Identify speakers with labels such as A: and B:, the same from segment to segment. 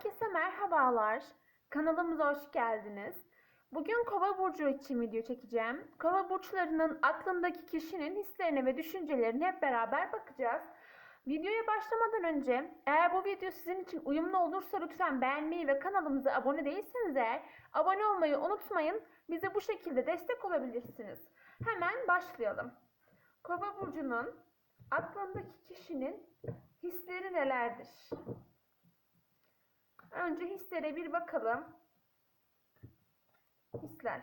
A: Herkese merhabalar. Kanalımıza hoş geldiniz. Bugün Kova burcu için video çekeceğim. Kova burçlarının aklındaki kişinin hislerine ve düşüncelerine hep beraber bakacağız. Videoya başlamadan önce eğer bu video sizin için uyumlu olursa lütfen beğenmeyi ve kanalımıza abone değilseniz eğer abone olmayı unutmayın. Bize bu şekilde destek olabilirsiniz. Hemen başlayalım. Kova burcunun aklındaki kişinin hisleri nelerdir? Önce hislere bir bakalım. Hisler.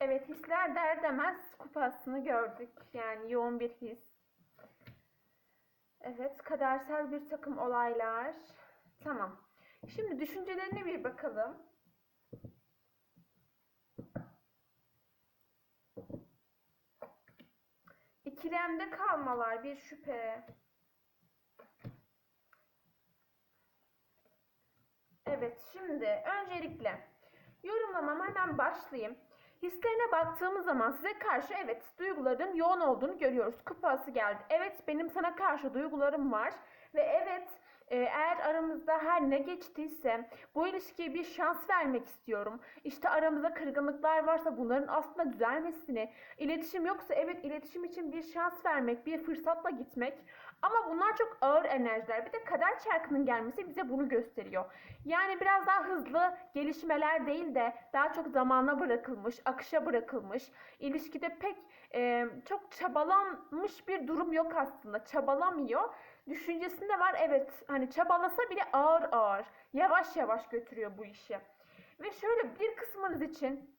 A: Evet hisler der demez kupasını gördük. Yani yoğun bir his. Evet kadersel bir takım olaylar. Tamam. Şimdi düşüncelerine bir bakalım. İkilemde kalmalar, bir şüphe. Evet, şimdi öncelikle yorumlamama hemen başlayayım. Hislerine baktığımız zaman size karşı evet duyguların yoğun olduğunu görüyoruz. Kupası geldi. Evet benim sana karşı duygularım var ve evet eğer aramızda her ne geçtiyse bu ilişkiye bir şans vermek istiyorum. İşte aramızda kırgınlıklar varsa bunların aslında düzelmesini, iletişim yoksa evet iletişim için bir şans vermek, bir fırsatla gitmek. Ama bunlar çok ağır enerjiler. Bir de kader çarkının gelmesi bize bunu gösteriyor. Yani biraz daha hızlı gelişmeler değil de daha çok zamana bırakılmış, akışa bırakılmış. İlişkide pek e, çok çabalanmış bir durum yok aslında. Çabalamıyor. Düşüncesinde var evet hani çabalasa bile ağır ağır, yavaş yavaş götürüyor bu işi. Ve şöyle bir kısmınız için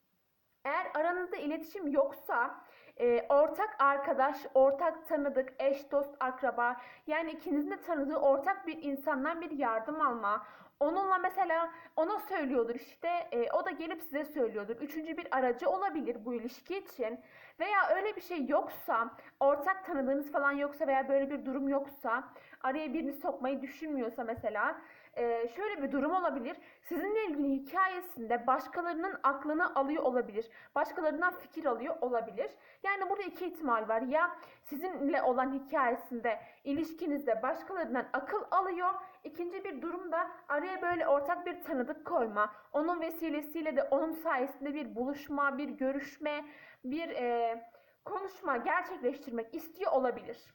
A: eğer aranızda iletişim yoksa e, ortak arkadaş, ortak tanıdık, eş, dost, akraba yani ikinizin de tanıdığı ortak bir insandan bir yardım alma. Onunla mesela ona söylüyordur işte e, o da gelip size söylüyordur. Üçüncü bir aracı olabilir bu ilişki için. Veya öyle bir şey yoksa ortak tanıdığınız falan yoksa veya böyle bir durum yoksa araya birini sokmayı düşünmüyorsa mesela e, şöyle bir durum olabilir. Sizinle ilgili hikayesinde başkalarının aklını alıyor olabilir. Başkalarından fikir alıyor olabilir. Yani burada iki ihtimal var. Ya sizinle olan hikayesinde ilişkinizde başkalarından akıl alıyor. İkinci bir durumda araya böyle ortak bir tanıdık koyma. Onun vesilesiyle de onun sayesinde bir buluşma, bir görüşme, bir e, konuşma gerçekleştirmek istiyor olabilir.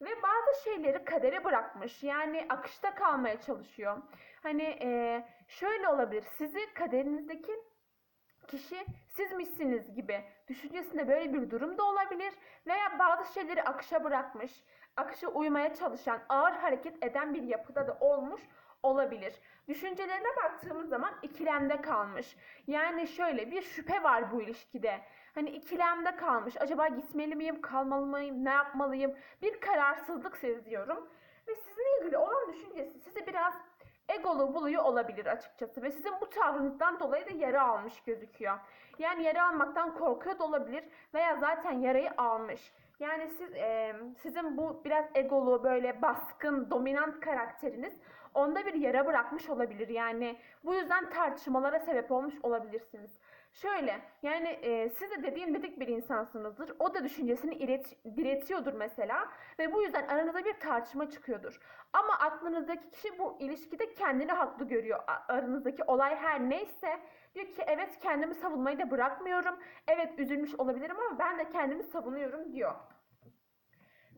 A: Ve bazı şeyleri kadere bırakmış. Yani akışta kalmaya çalışıyor. Hani e, şöyle olabilir. Sizi kaderinizdeki kişi sizmişsiniz gibi düşüncesinde böyle bir durum da olabilir. Veya bazı şeyleri akışa bırakmış. Akışa uymaya çalışan, ağır hareket eden bir yapıda da olmuş olabilir. Düşüncelerine baktığımız zaman ikilemde kalmış. Yani şöyle bir şüphe var bu ilişkide. Hani ikilemde kalmış. Acaba gitmeli miyim, kalmalı mıyım, ne yapmalıyım? Bir kararsızlık seziyorum. Ve sizinle ilgili olan düşüncesi sizi biraz egolu buluyor olabilir açıkçası ve sizin bu tavrınızdan dolayı da yara almış gözüküyor. Yani yara almaktan korkuyor da olabilir veya zaten yarayı almış. Yani siz e, sizin bu biraz egolu böyle baskın dominant karakteriniz onda bir yara bırakmış olabilir. Yani bu yüzden tartışmalara sebep olmuş olabilirsiniz. Şöyle yani e, siz de dediğim dedik bir insansınızdır. O da düşüncesini ilet, diretiyordur mesela ve bu yüzden aranızda bir tartışma çıkıyordur. Ama aklınızdaki kişi bu ilişkide kendini haklı görüyor. Aranızdaki olay her neyse diyor ki evet kendimi savunmayı da bırakmıyorum. Evet üzülmüş olabilirim ama ben de kendimi savunuyorum diyor.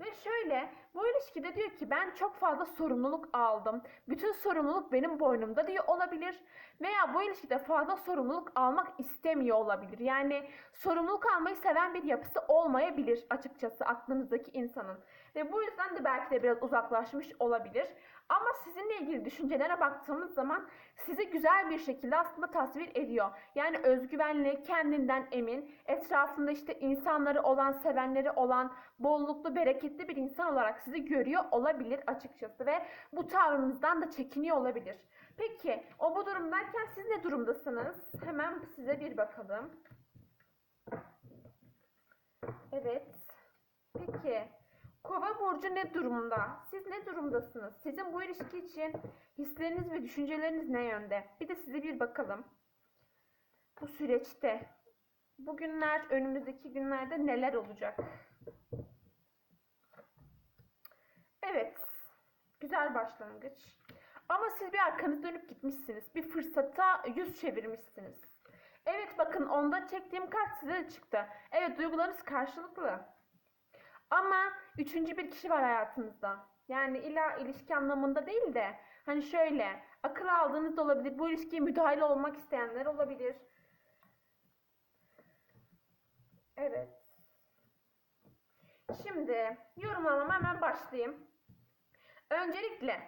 A: Ve şöyle bu ilişkide diyor ki ben çok fazla sorumluluk aldım. Bütün sorumluluk benim boynumda diyor olabilir. Veya bu ilişkide fazla sorumluluk almak istemiyor olabilir. Yani sorumluluk almayı seven bir yapısı olmayabilir açıkçası aklınızdaki insanın. Ve bu yüzden de belki de biraz uzaklaşmış olabilir. Ama sizinle ilgili düşüncelere baktığımız zaman sizi güzel bir şekilde aslında tasvir ediyor. Yani özgüvenli, kendinden emin, etrafında işte insanları olan, sevenleri olan, bolluklu, bereketli bir insan olarak sizi görüyor olabilir açıkçası ve bu tavrınızdan da çekiniyor olabilir. Peki o bu durumdayken siz ne durumdasınız? Hemen size bir bakalım. Evet. Peki Kova burcu ne durumda? Siz ne durumdasınız? Sizin bu ilişki için hisleriniz ve düşünceleriniz ne yönde? Bir de size bir bakalım. Bu süreçte bugünler, önümüzdeki günlerde neler olacak? Evet. Güzel başlangıç. Ama siz bir arkanız dönüp gitmişsiniz. Bir fırsata yüz çevirmişsiniz. Evet bakın onda çektiğim kart size de çıktı. Evet duygularınız karşılıklı. Ama üçüncü bir kişi var hayatınızda. Yani illa ilişki anlamında değil de hani şöyle akıl aldığınız da olabilir. Bu ilişkiye müdahale olmak isteyenler olabilir. Evet. Şimdi yorumlamama hemen başlayayım. Öncelikle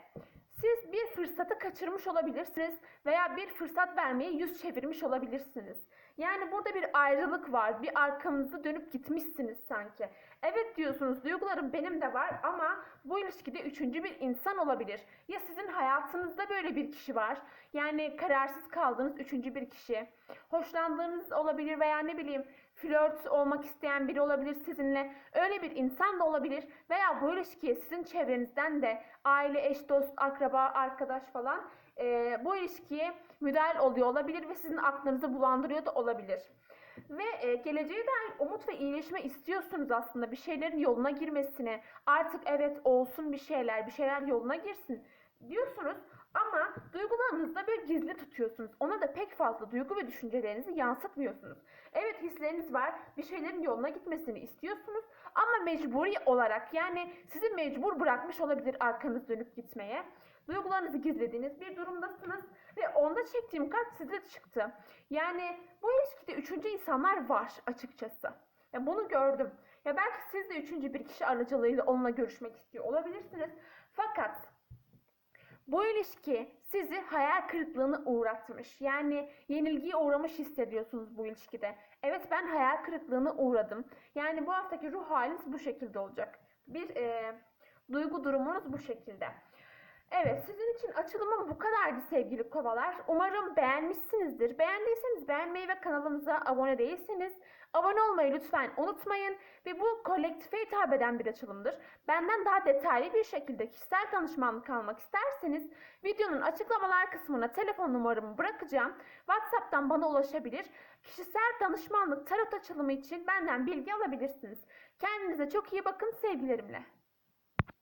A: siz bir fırsatı kaçırmış olabilirsiniz veya bir fırsat vermeye yüz çevirmiş olabilirsiniz. Yani burada bir ayrılık var. Bir arkanızı dönüp gitmişsiniz sanki. Evet diyorsunuz duygularım benim de var ama bu ilişkide üçüncü bir insan olabilir. Ya sizin hayatınızda böyle bir kişi var. Yani kararsız kaldığınız üçüncü bir kişi. Hoşlandığınız olabilir veya ne bileyim flört olmak isteyen biri olabilir sizinle. Öyle bir insan da olabilir veya bu ilişkiye sizin çevrenizden de aile, eş, dost, akraba, arkadaş falan eee, bu ilişkiye müdahil oluyor olabilir ve sizin aklınızı bulandırıyor da olabilir. Ve e, geleceğe dair umut ve iyileşme istiyorsunuz aslında bir şeylerin yoluna girmesine. Artık evet olsun bir şeyler, bir şeyler yoluna girsin diyorsunuz ama duygularınızı da böyle gizli tutuyorsunuz. Ona da pek fazla duygu ve düşüncelerinizi yansıtmıyorsunuz. Evet hisleriniz var, bir şeylerin yoluna gitmesini istiyorsunuz ama mecburi olarak yani sizi mecbur bırakmış olabilir arkanız dönüp gitmeye. Duygularınızı gizlediğiniz bir durumdasınız ve onda çektiğim kart size çıktı. Yani bu ilişkide üçüncü insanlar var açıkçası. Ya bunu gördüm. Ya belki siz de üçüncü bir kişi aracılığıyla onunla görüşmek istiyor olabilirsiniz. Fakat bu ilişki sizi hayal kırıklığına uğratmış. Yani yenilgiye uğramış hissediyorsunuz bu ilişkide. Evet ben hayal kırıklığına uğradım. Yani bu haftaki ruh haliniz bu şekilde olacak. Bir e, duygu durumunuz bu şekilde. Evet sizin için açılımım bu kadardı sevgili kovalar. Umarım beğenmişsinizdir. Beğendiyseniz beğenmeyi ve kanalımıza abone değilseniz abone olmayı lütfen unutmayın. Ve bu kolektife hitap eden bir açılımdır. Benden daha detaylı bir şekilde kişisel danışmanlık almak isterseniz videonun açıklamalar kısmına telefon numaramı bırakacağım. WhatsApp'tan bana ulaşabilir. Kişisel danışmanlık tarot açılımı için benden bilgi alabilirsiniz. Kendinize çok iyi bakın sevgilerimle.